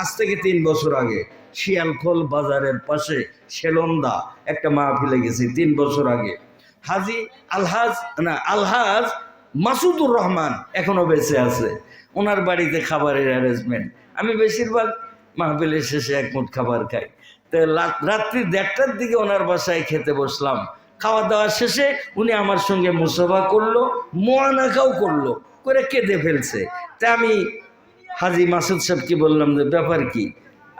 আজ থেকে তিন বছর আগে শিয়ালখোল বাজারের পাশে সেলন্দা একটা মাহফিলে গেছি, তিন বছর আগে। হাজি আলহাজ, না, আলহাজ মাসুদুর রহমান এখনও বেঁচে আছে। ওনার বাড়িতে খাবারের অ্যারেঞ্জমেন্ট আমি বেশিরভাগ মাহফিলের শেষে এক মুঠ খাবার খাই। তো রাত্রি দেড়টার দিকে ওনার বাসায় খেতে বসলাম। খাওয়া দাওয়া শেষে উনি আমার সঙ্গে মুসাফা করল মোয়ানাকাও করল, করে কেঁদে ফেলছে। তা আমি হাজি মাসুদ সাহেবকে বললাম যে, ব্যাপার কি?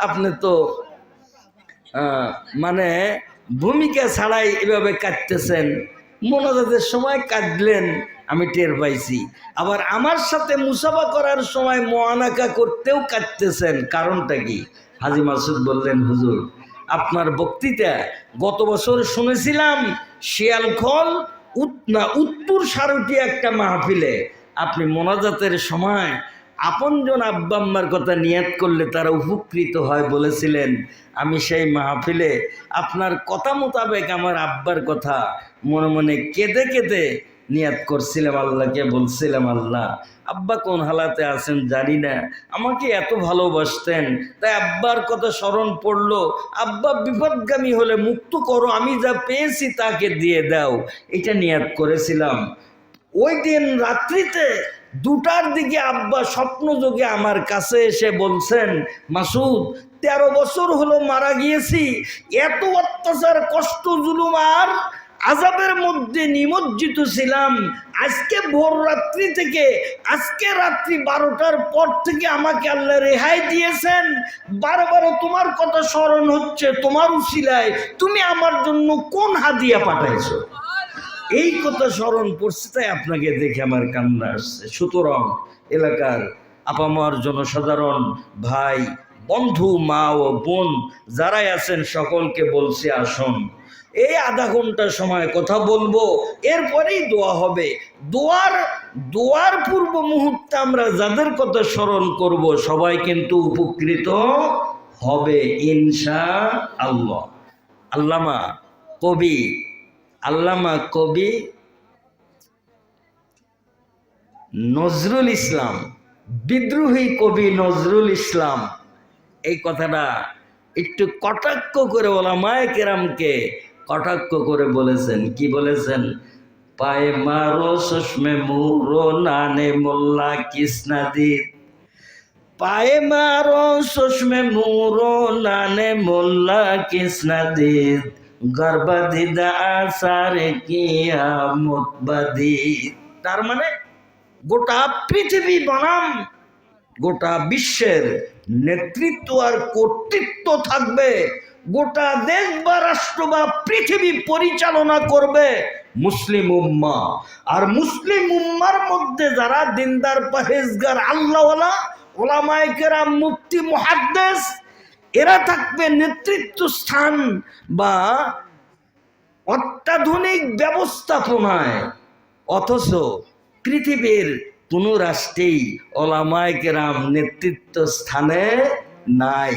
আপনি তো মানে ভূমিকা ছাড়াই এভাবে কাটতেছেন মনোজাতের সময় কাটলেন আমি টের পাইছি। আবার আমার সাথে মুসাফা করার সময় মোয়ানাকা করতেও কাটতেছেন কারণটা কি? হাজি মাসুদ বললেন, হুজুর, আপনার বক্তৃতা গত বছর শুনেছিলাম শিয়ালখল না, উত্তর সারুটি একটা মাহফিলে। আপনি মোনাজাতের সময় আপনজন আব্বা আম্মার কথা নিয়াত করলে তারা উপকৃত হয় বলেছিলেন, আমি সেই মাহফিলে আপনার কথা মোতাবেক আমার আব্বার কথা মনে মনে কেঁদে কেঁদে নিয়াত করছিলাম আল্লাহকে বলছিলাম, আল্লাহ, আব্বা কোন হালাতে আছেন জানি না, আমাকে এত ভালোবাসতেন, তাই আব্বার কথা স্মরণ পড়ল, আব্বা বিপদগামী হলে মুক্ত করো, আমি যা পেয়েছি তাকে দিয়ে দাও। এটা নিয়াত করেছিলাম। ওই দিন রাত্রিতে দুটার দিকে আব্বা স্বপ্নযোগে আমার কাছে এসে বলছেন, মাসুদ, তেরো বছর হলো মারা গিয়েছি, এত অত্যাচার, কষ্ট, জুলুম আর আজাবের মধ্যে নিমজ্জিত ছিলাম। আজকে ভোর রাত্রি থেকে, আজকে রাত্রি বারোটার পর থেকে আমাকে আল্লাহ রেহাই দিয়েছেন। বারবার তোমার কথা স্মরণ হচ্ছে, তোমার উশিলায় তুমি আমার জন্য কোন হাদিয়া পাঠাইছো? এই কথা স্মরণ পড়ছে তাই আপনাকে দেখে আমার কান্না আসছে। সুতরাং এলাকার আপামার জনসাধারণ, ভাই, বন্ধু, মা ও বোন, যারাই আছেন, সকলকে বলছি, আসুন। এই আধা ঘণ্টা সময় কথা বলব, এরপরেই দোয়া হবে। দোয়ার দোয়ার পূর্ব মুহূর্তে আমরা যাদের কথা স্মরণ করব, সবাই কিন্তু উপকৃত হবে ইনশা আল্লাহ আল্লামা কবি আল্লামা কবি নজরুল ইসলাম, বিদ্রোহী কবি নজরুল ইসলাম। এই কথাটা একটু কটাক্ষ করে বলা মায় কেরামকে কটাক্ষ করে বলেছেন। কি বলেছেন? পায়ে মারো সুষমে মুরো নানে, মোল্লা কৃষ্ণাদি পায়ে মারো সুষমে মুরো নানে, মোল্লা কৃষ্ণাদি গর্বাদিদা আসারে কিয়ামতবাদী তার মানে গোটা পৃথিবী বনাম, গোটা বিশ্বের নেতৃত্ব আর কর্তৃত্ব থাকবে, গোটা দেশ বা রাষ্ট্র বা পৃথিবী পরিচালনা করবে মুসলিম উম্মা। আর মুসলিম উম্মার মধ্যে যারা দিনদার পাহেজগার আল্লাহওয়ালা ওলামায়কেরা মুক্তি মহাদ্দেশ এরা থাকবে নেতৃত্ব স্থান বা অত্যাধুনিক ব্যবস্থাপনায়। অথচ পৃথিবীর কোনো রাষ্ট্রেই ওলামায় কেরাম নেতৃত্ব স্থানে নাই।